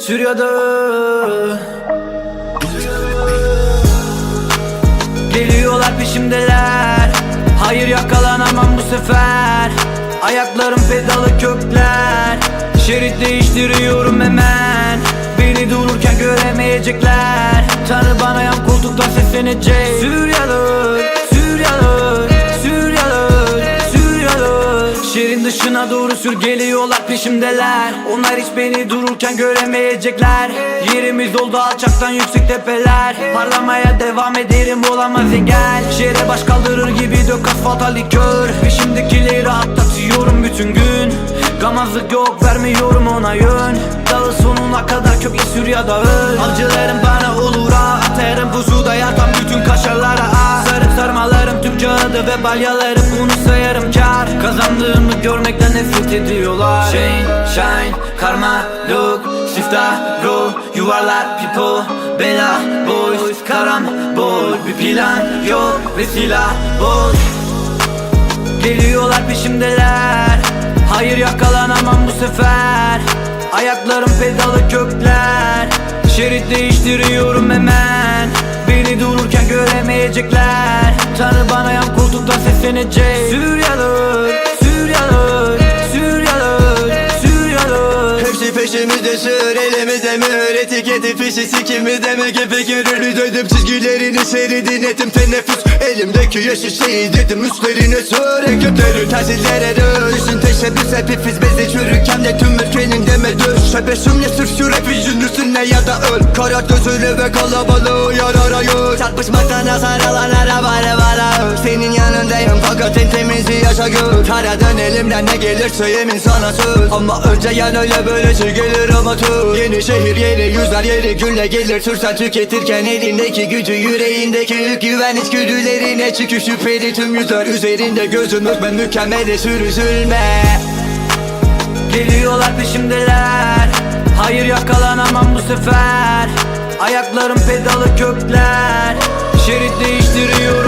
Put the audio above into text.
Sürüyordu Geliyorlar peşimdeler. Hayır yakalanamam bu sefer. Ayaklarım pedalı kökler. Şerit değiştiriyorum hemen. Beni dururken göremeyecekler. Tanrı bana yan koltuktan seslenecek. Süryalı, Dışına doğru sür geliyorlar peşimdeler. Onlar hiç beni dururken göremeyecekler. Yerimiz oldu alçaktan yüksek tepeler. Parlamaya devam ederim olamaz engel. Şehre baş kaldırır gibi dök asfalta likör. Peşimdekileri rahatlatıyorum bütün gün. Gamazlık yok vermiyorum ona yön. Dalı sonuna kadar kökle sür ya da öl. Avcılarım bana ha Atarım pusuda yatan bütün kaşarlara. Ah Sarıp sarmalarım tüm kağıdı ve balyalarım görmekten nefret ediyorlar. Shine, shine, karma, look Sifta, go, yuvarlar, people Bela, boys, karambol Bir plan yok ve silah boş. Geliyorlar peşimdeler. Hayır yakalanamam bu sefer. Ayaklarım pedalı kökler. Şerit değiştiriyorum hemen. Beni dururken göremeyecekler. Tanrı bana yan koltuktan seslenecek. Süryalı, Süryalı, Fişi sikimi demek ipi görür Döndüm çizgilerini seyredin ettim. Teneffüs. Elimdeki yeşil şeyi dedim üstlerine sür Ekiplerin tersizlere dön Düşün teşebbüs hep ifiz bezi çürürken de tüm ülkenin deme düş Şebeşimle sür şu rap yüzünüzüne ya da öl. Kara gözüyle ve kalabalığı yar arayır Çarpışmaktan hasar alan arabayla bana Senin yanındayım. Fakat temizi yaşa gör. Karadan elimden ne gelirse yemin sana söz. Ama önce yan öyle böylece gelir ama tür Yeni şehir yeni yüzler yeni günle gelir. Türsen tüketirken elindeki gücü yüreğindeki yük Güven içgüdülerine çıkış şüpheli. Tüm yüzler Üzerinde gözüm yok ben mükemmele sür üzülme. Geliyorlar peşimdeler. Hayır yakalanamam bu sefer. Ayaklarım pedalı kökler. Şerit değiştiriyorum